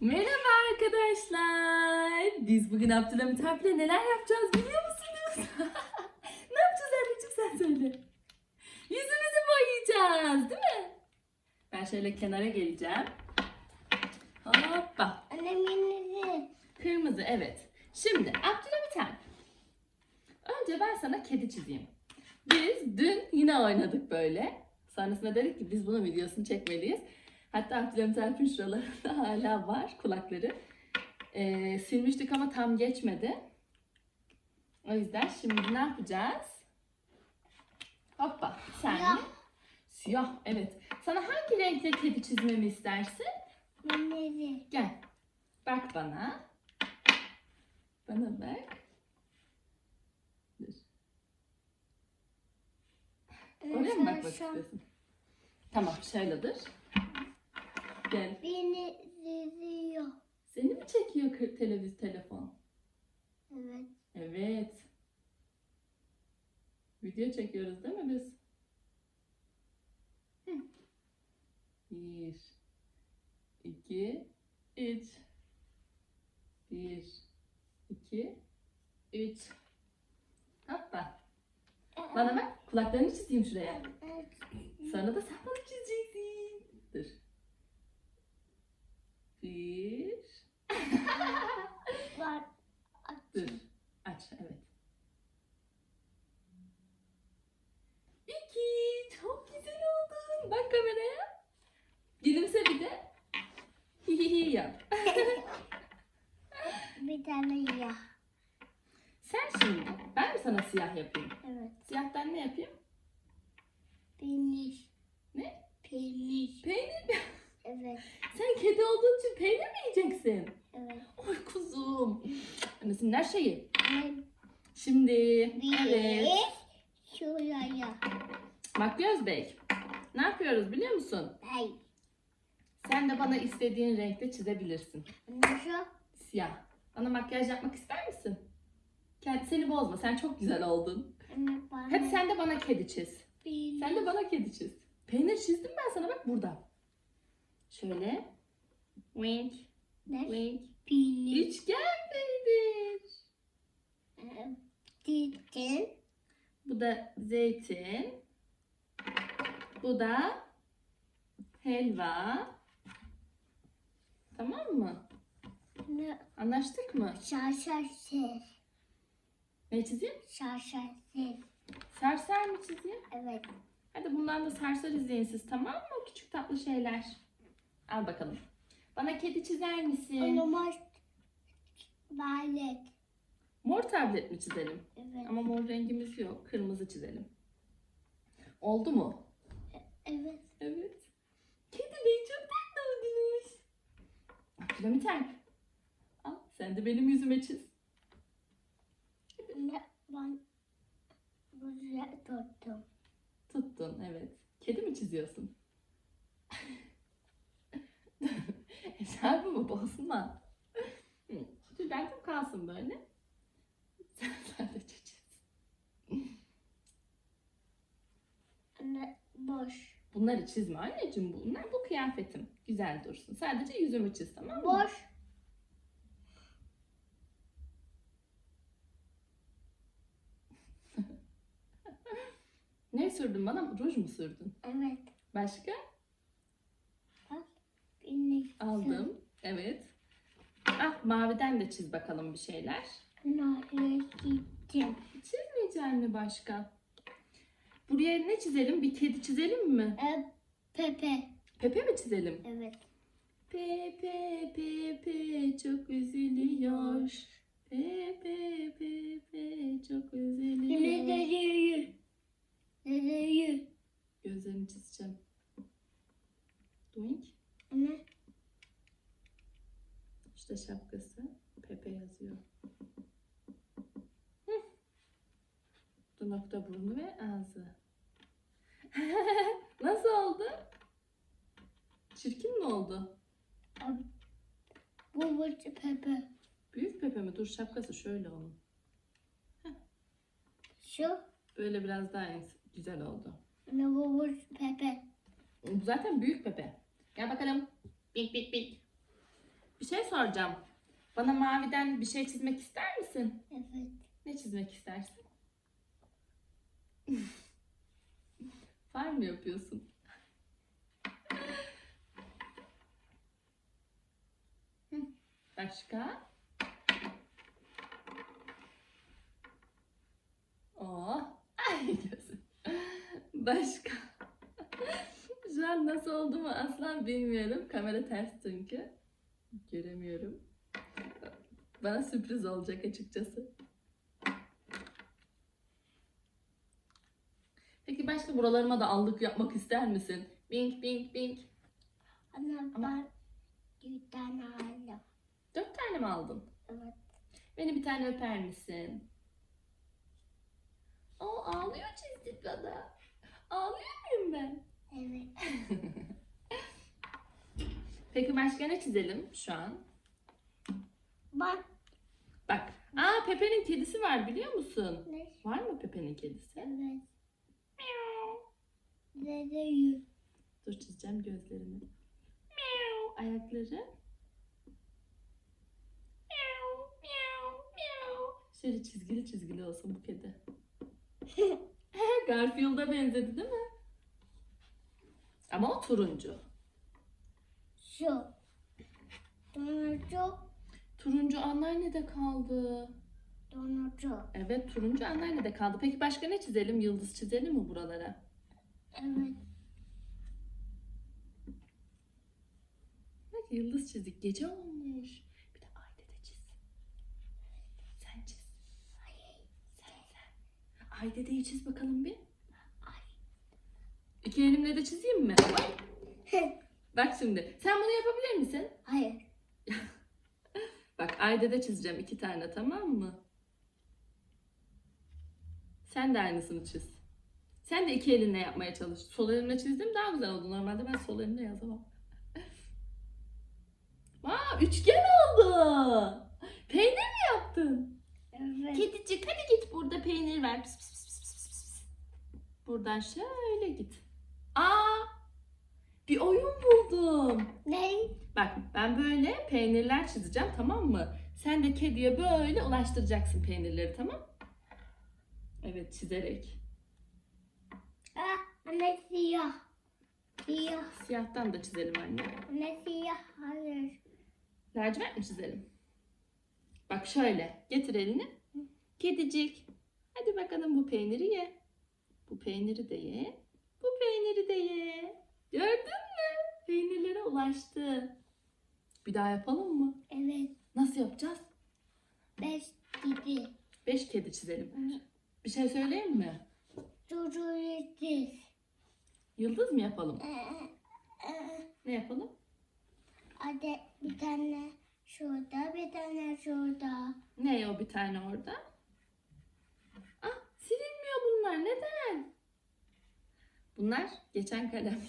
Merhaba arkadaşlar. Biz bugün Abdülhamit Alp'le neler yapacağız biliyor musunuz? ne yapacağız anneciğim sen söyle. Yüzümüzü boyayacağız değil mi? Ben şöyle kenara geleceğim. Hoppa. Annemin Kırmızı evet. Şimdi Abdülhamit Alp. Önce ben sana kedi çizeyim. Biz dün yine oynadık böyle. Sonrasında dedik ki biz bunun videosunu çekmeliyiz. Hatta Abdülhamit Alp'in şuralarında hala var kulakları. Ee, silmiştik ama tam geçmedi. O yüzden şimdi ne yapacağız? Hoppa. Sen Siyah. mi? Siyah evet. Sana hangi renkte kedi çizmemi istersin? Annemin Gel. Bak bana. Bana bak. Dur. Oraya mı bakmak istiyorsun? Tamam şöyle dur. Gel. Beni seviyor. Seni mi çekiyor televiz telefon? Evet. Evet. Video çekiyoruz değil mi biz? Hı. Bir, iki, üç. Bir, iki, üç. Hoppa. Bana bak kulaklarını çizeyim şuraya. Sonra da sen bana çizeceksin. Dur. Bir. Var. Dur. Aç. Evet. İki. Çok güzel oldun. Bak kameraya. Gülümse bir de. Hihihi yap. Bir tane yağ. Sen şimdi. Ben mi sana siyah yapayım? Evet. Siyahtan ne yapayım? Peynir. Ne? Peynir. Peynir mi? Evet. Sen kedi olduğun için peynir mi yiyeceksin? Evet. Oy kuzum. Annesinin her şeyi. Annem Şimdi. bir Evet. şuraya. Makyöz Bey. Ne yapıyoruz biliyor musun? Hey. Sen de bana istediğin renkte çizebilirsin. Anne şu. Siyah. Bana makyaj yapmak ister misin? Kendi seni bozma. Sen çok güzel oldun. Anne bana. Hadi sen de bana kedi çiz. Peynir. Sen de bana kedi çiz. Peynir çizdim ben sana bak burada. Şöyle. Wink, Ne? wink. Peynir. Üçgen peynir. Ee, Diktin. Bu da zeytin. Bu da helva. Tamam mı? Ne? Anlaştık mı? Şaşarsız. Ne çizeyim? Şaşarsız. Serser mi çizeyim? Evet. Hadi bundan da serser izleyin siz tamam mı? Küçük tatlı şeyler. Al bakalım. Bana kedi çizer misin? Olamaz. Balet. Mor tablet mi çizelim? Evet. Ama mor rengimiz yok. Kırmızı çizelim. Oldu mu? Evet. Evet. Kedi bey çok tatlı oldunuz. Alp. Al sen de benim yüzüme çiz. Ne? Ben buraya tuttum. Tuttun evet. Kedi mi çiziyorsun? Hesabımı bozma. Hı, Tüylendim kalsın böyle. Sen, sen de çiz. Ne? Boş. Bunları çizme anneciğim. Bunlar bu kıyafetim. Güzel dursun. Sadece yüzümü çiz tamam mı? Boş. Ne sürdün bana? Ruj mu sürdün? Evet. Başka? Beni Aldım. Evet. Ah maviden de çiz bakalım bir şeyler. Nereye gittim? Çizmeyecek mi başka? Buraya ne çizelim? Bir kedi çizelim mi? E, Pepe. Pepe mi çizelim? Evet. Pepe Pepe çok üzülüyor. Pepe Pepe çok üzülüyor. Nereyi? Nereyi? Gözlerini çizeceğim. Doink. Ne? İşte şapkası. Pepe yazıyor. Hı. Bu nokta burnu ve ağzı. Nasıl oldu? Çirkin mi oldu? Bu bu Pepe. Büyük Pepe şapkası şöyle onun. Şu. Böyle biraz daha güzel oldu. Ne bu bu Pepe. Bu zaten büyük Pepe. Gel bakalım. Bik bik bik. Bir şey soracağım. Bana maviden bir şey çizmek ister misin? Evet. Ne çizmek istersin? Far mı yapıyorsun? Başka? Oh, ay gözüm. Başka? Şu an nasıl olduğumu asla bilmiyorum. Kamera ters çünkü. Göremiyorum. Bana sürpriz olacak açıkçası. Peki başka buralarıma da allık yapmak ister misin? Bink bink bink. Ana Ama- ben bir tane aldım. Dört tane mi aldın? Evet. Beni bir tane öper misin? O ağlıyor çizdik bana. Ağlıyor muyum ben? Evet. Peki başka ne çizelim şu an? Bak. Bak. Aa Pepe'nin kedisi var biliyor musun? Ne? Var mı Pepe'nin kedisi? Evet. Dedeyi. Dur çizeceğim gözlerini. Miau. Ayakları. Miau, miau, miau. Şöyle çizgili çizgili olsun bu kedi. Garfield'a benzedi değil mi? Ama o turuncu. Şu. Donucu. Turuncu anneannede kaldı. Donucu. Evet turuncu anneannede kaldı. Peki başka ne çizelim? Yıldız çizelim mi buralara? Evet. Bak yıldız çizdik. Gece olmuş. Bir de ay dede çiz. Sen çiz. Sen sen. Ay dedeyi çiz bakalım bir. İki elimle de çizeyim mi? Ay. Bak şimdi. Sen bunu yapabilir misin? Hayır. Bak ay dede çizeceğim iki tane tamam mı? Sen de aynısını çiz. Sen de iki elinle yapmaya çalış. Sol elimle çizdim daha güzel oldu. Normalde ben sol elimle yazamam. Aa üçgen oldu. Peynir mi yaptın? Evet. Kedicik hadi git burada peynir ver. Pis, pis, pis, pis, pis. Buradan şöyle git. Aa bir oyun buldum. Ne? Bak ben böyle peynirler çizeceğim tamam mı? Sen de kediye böyle ulaştıracaksın peynirleri tamam? Evet çizerek. Ah, anne siyah. Siyah. Siyahtan da çizelim anne. Anne siyah. Hayır. Lacivert mi çizelim? Bak şöyle getir elini. Kedicik. Hadi bakalım bu peyniri ye. Bu peyniri de ye. Bu peyniri de ye. Gördün mü? Peynirlere ulaştı. Bir daha yapalım mı? Evet. Nasıl yapacağız? Beş gibi. Beş kedi çizelim. Bir şey söyleyeyim mi? Çocuğu Yıldız mı yapalım? Ee, Ne yapalım? Hadi bir tane şurada, bir tane şurada. Ne o bir tane orada? Ah silinmiyor bunlar. Neden? Bunlar geçen kalemler.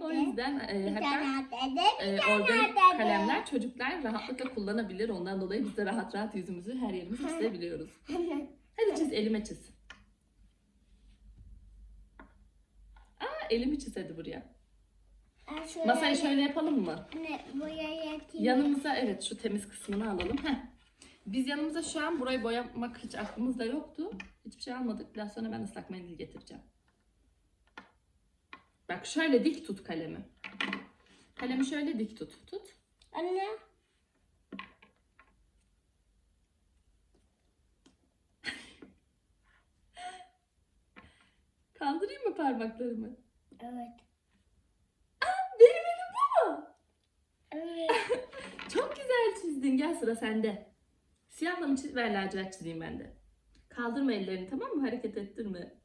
o yüzden e, hatta e, organik kalemler çocuklar rahatlıkla kullanabilir. Ondan dolayı biz de rahat rahat yüzümüzü her yerimizi çizebiliyoruz. Hadi çiz elime çiz. Aa elimi çiz hadi buraya. Şöyle- Masayı şöyle yapalım mı? Buraya yatayım. Yanımıza evet şu temiz kısmını alalım. Heh. Biz yanımıza şu an burayı boyamak hiç aklımızda yoktu. Hiçbir şey almadık. Biraz sonra ben ıslak mendil getireceğim. Bak şöyle dik tut kalemi. Kalemi şöyle dik tut. Tut. Anne. Kaldırayım mı parmaklarımı? Evet. Benim elim bu mu? Evet. Çok güzel çizdin. Gel sıra sende. Siyahla mı çiz? Ver lacivert çizeyim ben de. Kaldırma ellerini tamam mı? Hareket ettirme.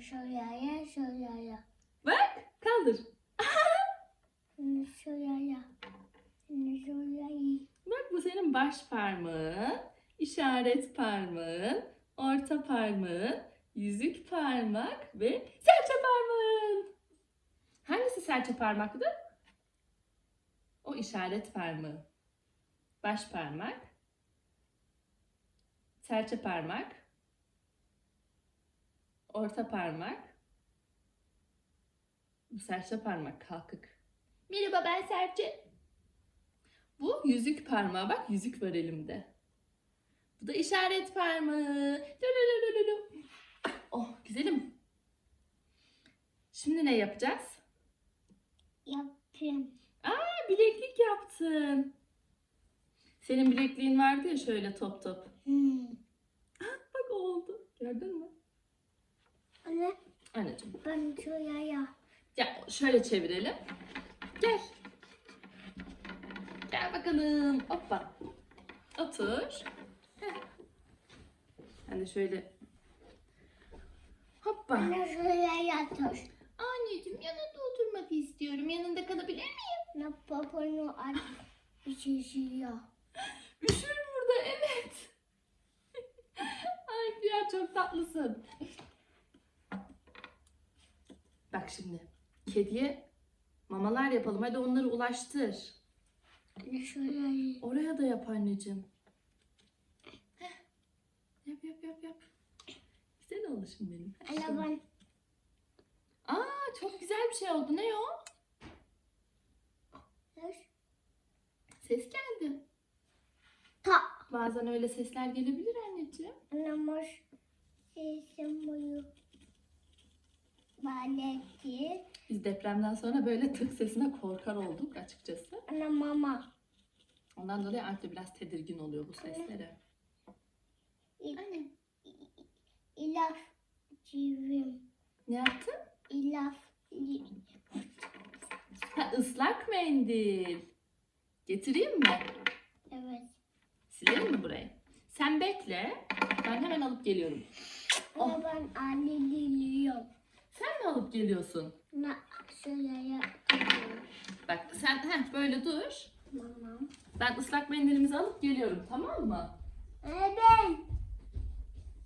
Şuraya, şuraya. Bak kaldır. Şuraya. Şuraya. Bak bu senin baş parmağın, işaret parmağın, orta parmağın, yüzük parmak ve serçe parmaktı? O işaret parmağı. Baş parmak, serçe parmak, orta parmak Bu serçe parmak kalkık. Merhaba ben serçe. Bu yüzük parmağı bak yüzük var elimde. Bu da işaret parmağı. Oh güzelim. Şimdi ne yapacağız? Yapayım. Aa, bileklik yaptın. Senin bilekliğin vardı ya şöyle top top. Hmm. Bak oldu. Gördün mü? Anne Anneciğim. ben şuraya. Ya şöyle çevirelim. Gel. Gel bakalım. Hoppa. Otur. Ben de şöyle. Hoppa. Anne şuraya yatır. Anneciğim yanında oturmak istiyorum. Yanında kalabilir miyim? Ne. Bir şey yiyor. Üşür burada evet. Ay ya çok tatlısın. Bak şimdi. Kediye mamalar yapalım. Hadi onları ulaştır. Şuraya. Oraya da yap anneciğim. Heh. Yap yap yap yap. Güzel oldu şimdi benim. Heh, Anne şimdi. ben Aa çok güzel bir şey oldu. Ne o? Ses geldi. Ta. Bazen öyle sesler gelebilir anneciğim. Anne boş. Sesim boyu. Baleti. Biz depremden sonra böyle tık sesine korkar olduk açıkçası. Anne mama. Ondan dolayı artık biraz tedirgin oluyor bu seslere. Anne. İlaf. Civim. Ne yaptın? İlaf. Ha, ıslak mendil. Getireyim mi? Evet. Silelim mi burayı? Sen bekle. Ben hemen alıp geliyorum. Oh. Anne ben anne diliyorum. Sen mi alıp geliyorsun? Na şuraya. Bak sen heh, böyle dur. Mama. Ben ıslak mendilimizi alıp geliyorum tamam mı? Ben.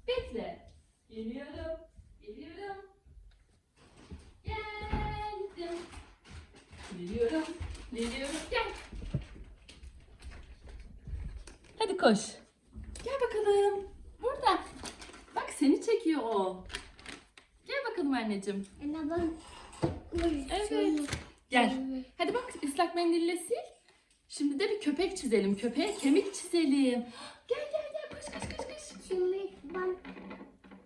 Bekle. Geliyorum. Geliyorum. Geldim. Geliyorum. Geliyorum. Gel. Hadi koş. Gel bakalım. Burada. Bak seni çekiyor o. Gel bakalım anneciğim. Anne ben. Evet. Gel. Hadi bak ıslak mendille sil. Şimdi de bir köpek çizelim. Köpeğe kemik çizelim. Gel gel gel koş koş koş koş. Şimdi ben.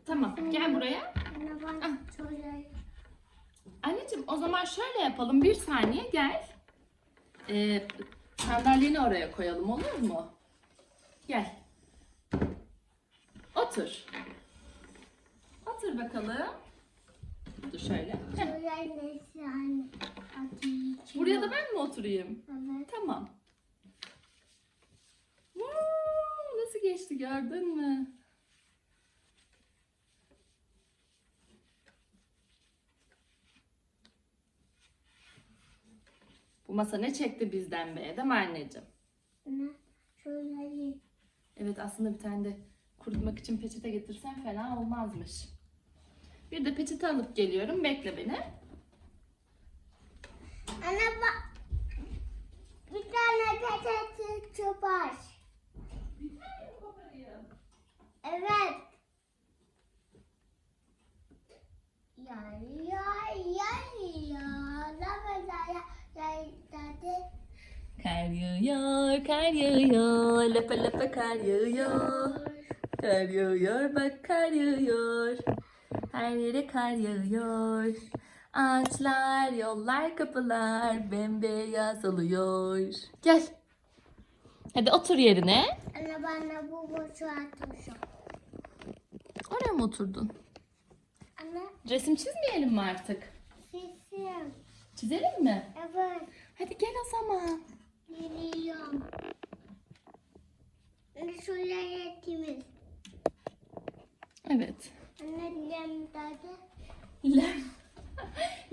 Tamam gel buraya. Anne ben. Ah. Şuraya. Anneciğim o zaman şöyle yapalım. Bir saniye gel. Ee, sandalyeni oraya koyalım olur mu? Gel. Otur. Otur bakalım. Dur şöyle. Heh. Buraya da ben mi oturayım? Evet. Tamam. Wow, nasıl geçti gördün mü? Bu masa ne çekti bizden be, değil mi anneciğim? Anne şuraya. Evet aslında bir tane de kurutmak için peçete getirsen fena olmazmış. Bir de peçete alıp geliyorum. Bekle beni. Anne bak. Bir tane peçete çöper. Evet. Ya ya ya ya. La la ya ya ya Kar yağıyor, kar yağıyor, lapa lapa kar yağıyor. Kar yağıyor, bak kar yağıyor. Her yere kar yağıyor. Ağaçlar, yollar, kapılar bembeyaz oluyor. Gel. Hadi otur yerine. Anne ben de bu boşu atmışım. Oraya mı oturdun? Anne Resim çizmeyelim mi artık? Çizelim mi? Evet. Hadi gel o zaman. Geliyorum. Şuraya temiz. Evet. Anne lemdade. Lem.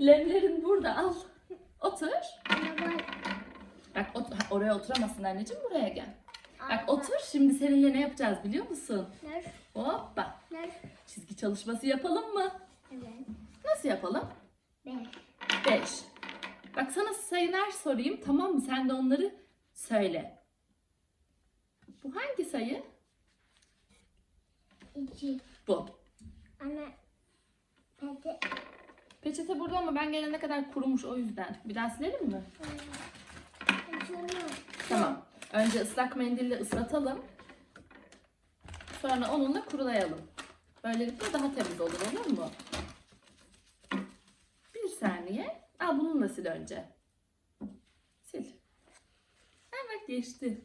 Lemlerin burada al. Otur. Anne ben. Bak ot- oraya oturamazsın anneciğim buraya gel. Bak otur şimdi seninle ne yapacağız biliyor musun? Ner, Hoppa. ner. Çizgi çalışması yapalım mı? Evet. Nasıl yapalım? Beş. 5. Bak sana sayılar sorayım tamam mı? Sen de onları söyle. Bu hangi sayı? İki. Bu. Anne. Peki. Peçete burada ama ben gelene kadar kurumuş o yüzden. Bir daha silelim mi? Tamam. Önce ıslak mendille ıslatalım. Sonra onunla kurulayalım. Böylelikle daha temiz olur olur mu? Bir saniye. Al bununla sil önce. Sil. Evet geçti.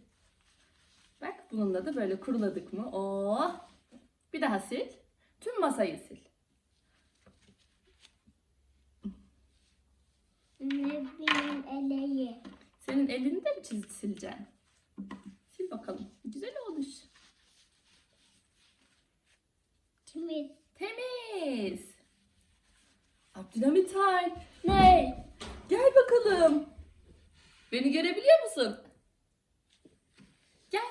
Bak bununla da böyle kuruladık mı? Oh. Bir daha sil. Tüm masayı sil. Bileyim eleği. Senin elini de mi çiz sileceksin? Sil bakalım. Güzel olmuş. Temiz. Temiz. Abdülhamit Alp. Bakalım. Beni görebiliyor musun? Gel.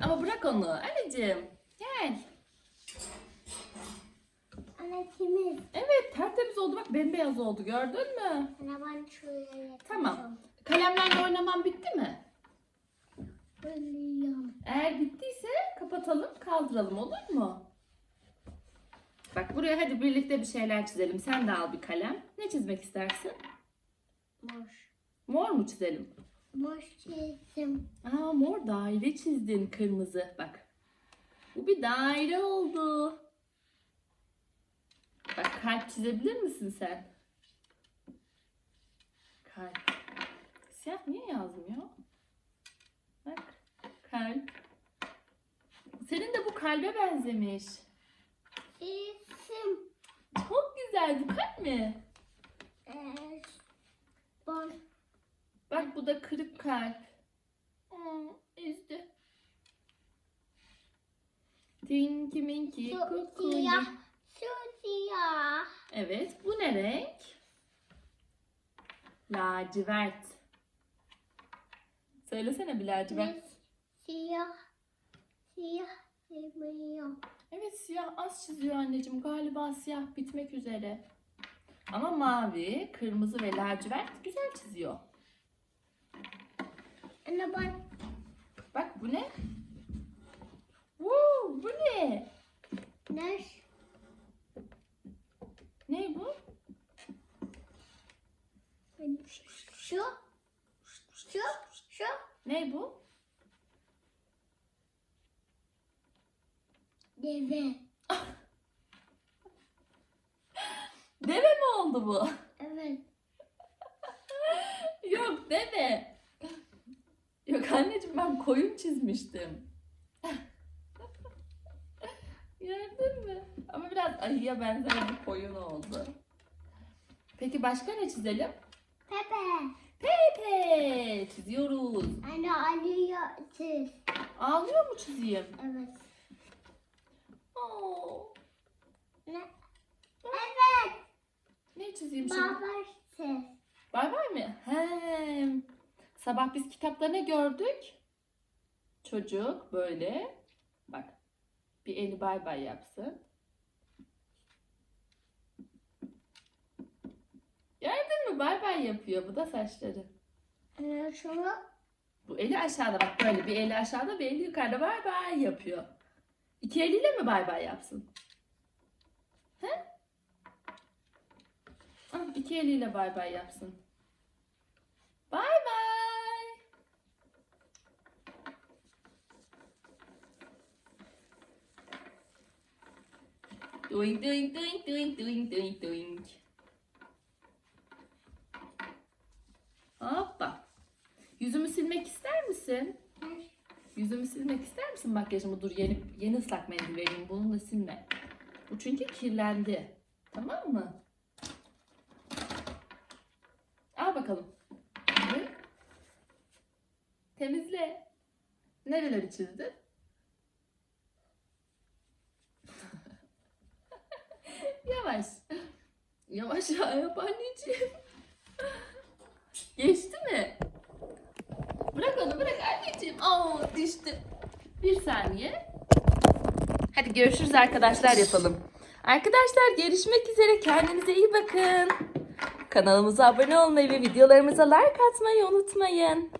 Ama bırak onu. Anneciğim. Gel. Anne temiz. Evet tertemiz oldu. Bak bembeyaz oldu. Gördün mü? Anne ben şuraya Tamam. Kalemlerle oynaman bitti mi? Biliyorum. Eğer bittiyse kapatalım, kaldıralım olur mu? Bak buraya hadi birlikte bir şeyler çizelim. Sen de al bir kalem. Ne çizmek istersin? Boş. Mor mu çizelim? Boş çizdim. Aa mor daire çizdin kırmızı. Bak. Bu bir daire oldu. Bak kalp çizebilir misin sen? Kalp. Siyah niye yazmıyor? Bak. Kalp. Senin de bu kalbe benzemiş. Çizdim. Çok güzel. Bu kalp mi? Ee, boş. Bu da kırık kalp. Aa, üzdü. Tinky Minky Kukuli. siyah. Şu siyah. Evet, bu ne renk? Lacivert. Söylesene bir lacivert. Ve Siyah. Siyah sevmiyorum. Evet, siyah az çiziyor anneciğim. Galiba siyah bitmek üzere. Ama mavi, kırmızı ve lacivert güzel çiziyor. Anne ben Bak bu ne? Woo, bu ne? ne? Ne bu? Şu. Şu. Şu. Ne bu? Deve. Deve mi oldu bu? Evet. Yok deve. Yok anneciğim ben çizmiştim. Gördün mü? Ama biraz ayıya benzer bir koyun oldu. Peki başka ne çizelim? Pepe. Pepe çiziyoruz. Anne alıyor çiz. Ağlıyor mu çizeyim? Evet. Oo, Ne? Evet. ne çizeyim şimdi? Baba çiz. Bay bay mı? He. Sabah biz kitapta ne gördük? Çocuk böyle. Bak. Bir eli bay bay yapsın. Gördün mü? Bay bay yapıyor. Bu da saçları. Anne şunu. Bu eli aşağıda bak böyle bir eli aşağıda bir eli yukarıda bay bay yapıyor. İki eliyle mi bay bay yapsın? He? Ah, iki eliyle bay bay yapsın. Bay bay. Doing doing doing doing doing doing doing. Hoppa. Yüzümü silmek ister misin? Yüzümü silmek ister misin makyajımı? Dur yeni yeni ıslak mendil vereyim. Bununla silme. Bu çünkü kirlendi. Tamam mı? Al bakalım. Temizle. Nereleri çizdin? Yavaş. Yavaş yap anneciğim. Geçti mi? Bırak onu bırak anneciğim. Aa düştü. Bir saniye. Hadi görüşürüz arkadaşlar yapalım. Arkadaşlar görüşmek üzere. Kendinize iyi bakın. Kanalımıza abone olmayı ve videolarımıza like atmayı unutmayın.